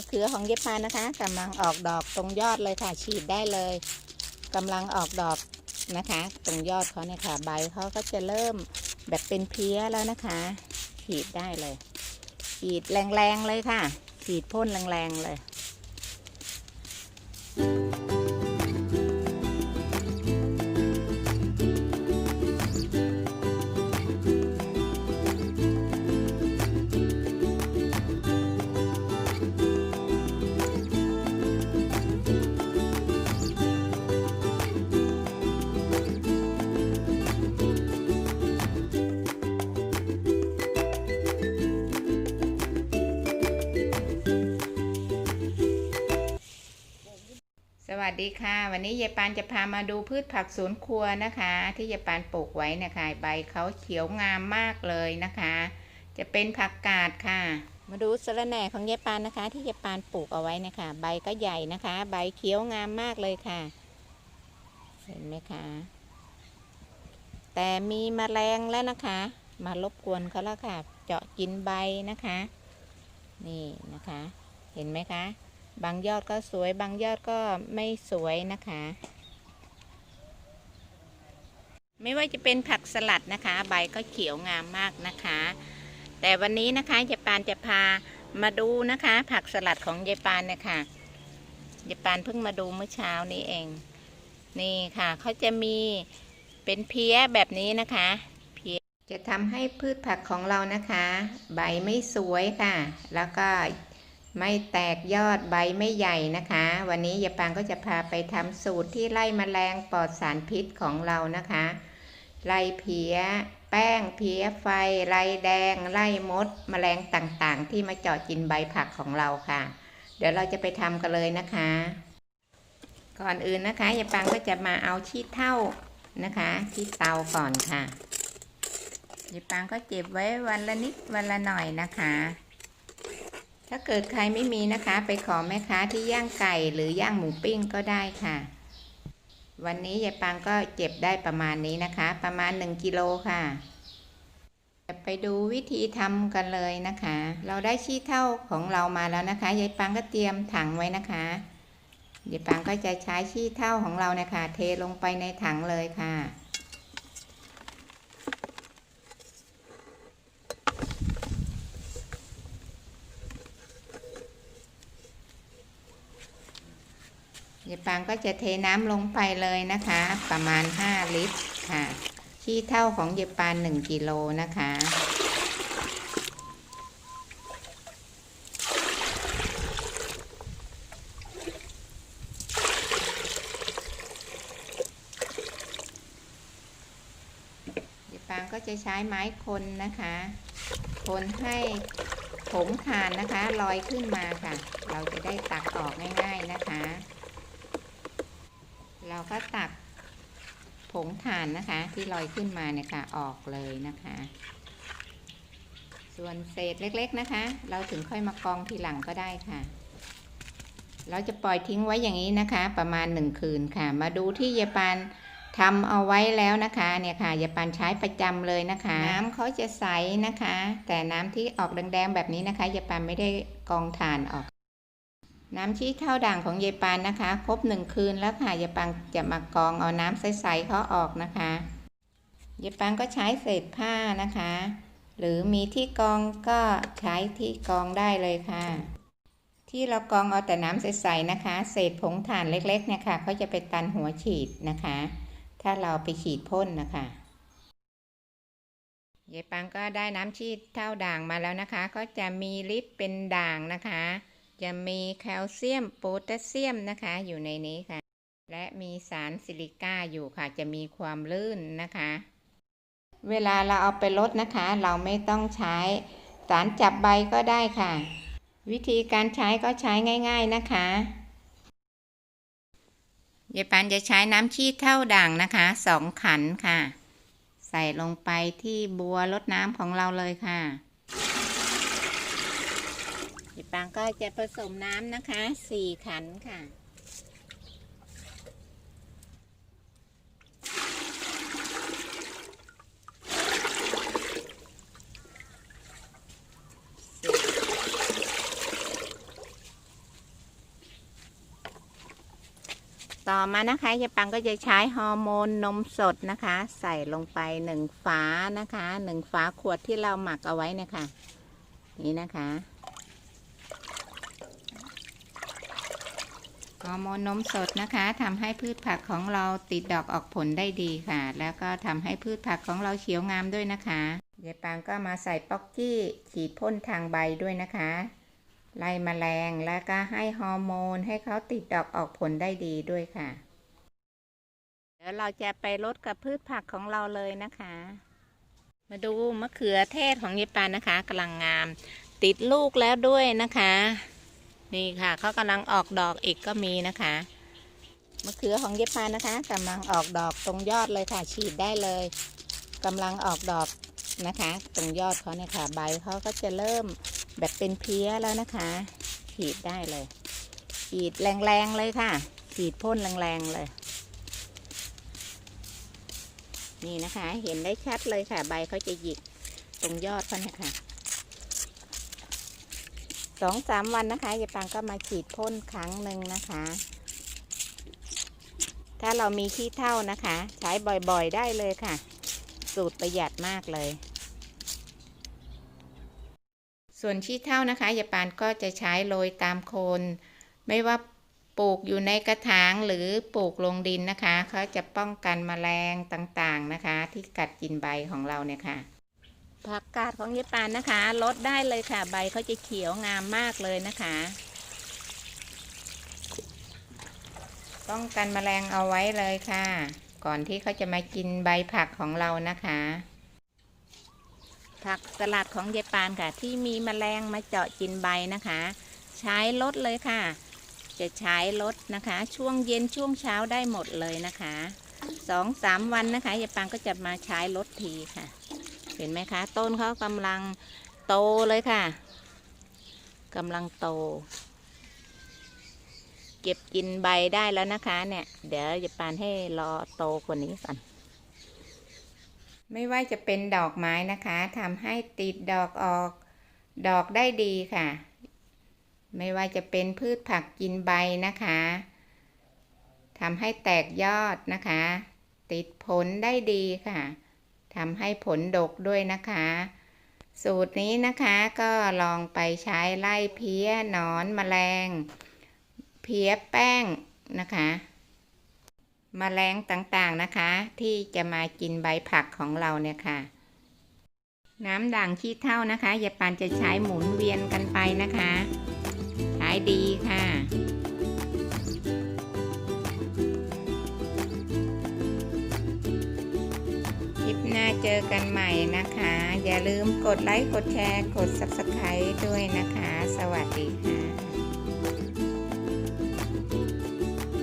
ะเขือของเย็บพานนะคะกำลังออกดอกตรงยอดเลยค่ะ ฉีดได้เลยกำลังออกดอกนะคะ ตรงยอดเขาเนี่ยค่ะ ใบเขาก็จะเริ่มแบบเป็นเพี้ยแล้วนะคะ ฉีดได้เลย ฉีดแรงๆเลยค่ะ ฉีดพ่นแรงๆเลย สวัสดีค่ะ วันนี้ยายปานจะพามาดูพืชผักสวนครัวนะคะ ที่ยายปานปลูกไว้นะคะใบเขาเขียวงามมากเลยนะคะ จะเป็นผักกาดค่ะ มาดูสระแหน่ของยายปานนะคะ ที่ยายปานปลูกเอาไว้นะคะ ใบก็ใหญ่นะคะ ใบเขียวงามมากเลยค่ะ เห็นไหมคะ แต่มีแมลงแล้วนะคะ มารบกวนเขาแล้วค่ะ เจาะกินใบนะคะ นี่นะคะ เห็นไหมคะ บางยอดก็สวย บางยอดก็ไม่สวยนะคะ ไม่ว่าจะเป็นผักสลัดนะคะ ใบก็เขียวงามมากนะคะ แต่วันนี้นะคะยายปานจะพามาดูนะคะ ผักสลัดของยายปานนี่ยค่ะยายปานเพิ่งมาดูเมื่อเช้านี้เอง นี่ค่ะเขาจะมีเป็นเพี้ยแบบนี้นะคะเพี้ยจะทำให้พืชผักของเรานะคะ ใบไม่สวยค่ะ แล้วก็ ไม่แตกยอดใบไม่ใหญ่นะคะ วันนี้ยายปางก็จะพาไปทำสูตรที่ไล่มแมลงปลอดสารพิษของเรานะคะ ไล่เพี้ย แป้งเพี้ยไฟ ไล่แดง ไล่มดแมลงต่างๆ ที่มาเจาะกินใบผักของเราค่ะ เดี๋ยวเราจะไปทำกันเลยนะคะ ก่อนอื่นนะคะยายปางก็จะมาเอาชีดเท่านะคะ ที่เตาก่อนค่ะยายปางก็เก็บไว้วันละนิดวันละหน่อยนะคะ ถ้าเกิดใครไม่มีนะคะ ไปขอแม่ค้าที่ย่างไก่หรือย่างหมูปิ้งก็ได้ค่ะ วันนี้ยายปังก็เก็บได้ประมาณนี้นะคะ ประมาณ 1กิโลค่ะไปดูวิธีทำกันเลยนะคะ เราได้ชี้เท่าของเรามาแล้วนะคะยายปังก็เตรียมถังไว้นะคะยายปังก็จะใช้ชี้เท่าของเรานะคะเทลงไปในถังเลยค่ะ ยายปางก็จะเทน้ำลงไปเลยนะคะ ประมาณ 5 ลิตรค่ะ ขี้เท่าของยายปาน1กิโลนะคะยายปางก็จะใช้ไม้คนนะคะ คนให้ผงถ่านนะคะลอยขึ้นมาค่ะ เราจะได้ตักออกง่าย ๆนะคะ เราก็ตักผงถ่านนะคะ ที่ลอยขึ้นมาเนี่ยค่ะ ออกเลยนะคะ ส่วนเศษเล็กๆนะคะ เราถึงค่อยมากองทีหลังก็ได้ค่ะ เราจะปล่อยทิ้งไว้อย่างนี้นะคะ ประมาณหนึ่งคืนค่ะ มาดูที่ยายปานทำเอาไว้แล้วนะคะเนี่ยค่ะยาปานใช้ประจำเลยนะคะ น้ำเขาจะใสนะคะ แต่น้ำที่ออกแดงๆแบบนี้นะคะยาปานไม่ได้กองถ่านออก น้ำชี้เท่าด่างของยายปานนะคะ ครบหนึ่งคืนแล้วค่ะยายปานจะมากองเอาน้ำใสๆเขาออกนะคะยายปานก็ใช้เศษผ้านะคะ หรือมีที่กองก็ใช้ที่กองได้เลยค่ะ ที่เรากองเอาแต่น้ำใสๆนะคะ เศษผงถ่านเล็กๆเนี่ยค่ะเขาจะไปตันหัวฉีดนะคะ ถ้าเราไปฉีดพ่นนะคะยายปังก็ได้น้ำชีดเท่าด่างมาแล้วนะคะ ก็จะมีฤทธิ์เป็นด่างนะคะ จะมีแคลเซียมโพแทสเซียมนะคะ อยู่ในนี้ค่ะ และมีสารซิลิก้าอยู่ค่ะ จะมีความลื่นนะคะ เวลาเราเอาไปลดนะคะ เราไม่ต้องใช้สารจับใบก็ได้ค่ะ วิธีการใช้ก็ใช้ง่าย ๆนะคะยายปันจะใช้น้ำชีดเท่าด่างนะคะสองขันค่ะ ใส่ลงไปที่บัวรดน้ำของเราเลยค่ะี่ปังก็จะผสมน้ำนะคะสี่ขันค่ะ ต่อมานะคะยายปังก็จะใช้ฮอร์โมนนมสดนะคะ ใส่ลงไปหนึ่งฝานะคะหนึ่งฝาขวดที่เราหมักเอาไว้นะคะนี่นะคะ ฮอร์โมนนมสดนะคะทำให้พืชผักของเราติดดอกออกผลได้ดีค่ะ แล้วก็ทำให้พืชผักของเราเขียวงามด้วยนะคะยายปังก็มาใส่ป๊อกกี้ฉีดพ่นทางใบด้วยนะคะ ไล่แมลงแล้วก็ให้ฮอร์โมนให้เขาติดดอกออกผลได้ดีด้วยค่ะ เดี๋ยวเราจะไปลดกับพืชผักของเราเลยนะคะ มาดูมะเขือเทศของยายปานนะคะกำลังงาม ติดลูกแล้วด้วยนะคะ นี่ค่ะเขากำลังออกดอกอีกก็มีนะคะมะเขือของยายปานนะคะกำลังออกดอกตรงยอดเลยค่ะ ฉีดได้เลยกำลังออกดอกนะคะ ตรงยอดเขาเนี่ยค่ะ ใบเขาก็จะเริ่มแบบเป็นเพี้ยแล้วนะคะ ฉีดได้เลย ฉีดแรงๆเลยค่ะ ฉีดพ่นแรงๆเลย นี่นะคะ เห็นได้ชัดเลยค่ะ ใบเขาจะหยิกตรงยอดเขาเนี่ยค่ะ สองสามวันนะคะยายปังก็มาฉีดพ่นครั้งหนึ่งนะคะ ถ้าเรามีขี้เท่านะคะ ใช้บ่อยๆได้เลยค่ะ สูตรประหยัดมากเลย ส่วนชี้เท่านะคะยายปานก็จะใช้โรยตามโคน ไม่ว่าปลูกอยู่ในกระถางหรือปลูกลงดินนะคะเขาจะป้องกันแมลงต่างๆนะคะ ที่กัดกินใบของเราเนี่ยค่ะ ผักกาดของยายปานนะคะลดได้เลยค่ะ ใบเขาจะเขียวงามมากเลยนะคะป้องกันแมลงเอาไว้เลยค่ะ ก่อนที่เขาจะมากินใบผักของเรานะคะ ผักสลัดของยายปานค่ะ ที่มีแมลงมาเจาะกินใบนะคะ ใช้ลดเลยค่ะ จะใช้ลดนะคะ ช่วงเย็นช่วงเช้าได้หมดเลยนะคะสองสามวันนะคะยายปานก็จะมาใช้ลดทีค่ะ เห็นไหมคะ ต้นเขากำลังโตเลยค่ะกำลังโต เก็บกินใบได้แล้วนะคะ เนี่ย เดี๋ยวยายปานให้รอโตกว่านี้ก่อนไม่ว่าจะเป็นดอกไม้นะคะทำให้ติดดอกออกดอกได้ดีค่ะ ไม่ว่าจะเป็นพืชผักกินใบนะคะทำให้แตกยอดนะคะ ติดผลได้ดีค่ะ ทำให้ผลดกด้วยนะคะ สูตรนี้นะคะก็ลองไปใช้ไล่เพี้ยหนอนแมลง เพี้ยแป้งนะคะมแมลงต่างๆนะคะ ที่จะมากินใบผักของเราเนี่ยค่ะ น้ำด่างขี้เท่านะคะยายปานจะใช้หมุนเวียนกันไปนะคะใช้ดีค่ะ เจอกันใหม่นะคะ อย่าลืมกดไลค์ กดแชร์ กด Subscribe ด้วยนะคะ สวัสดีค่ะ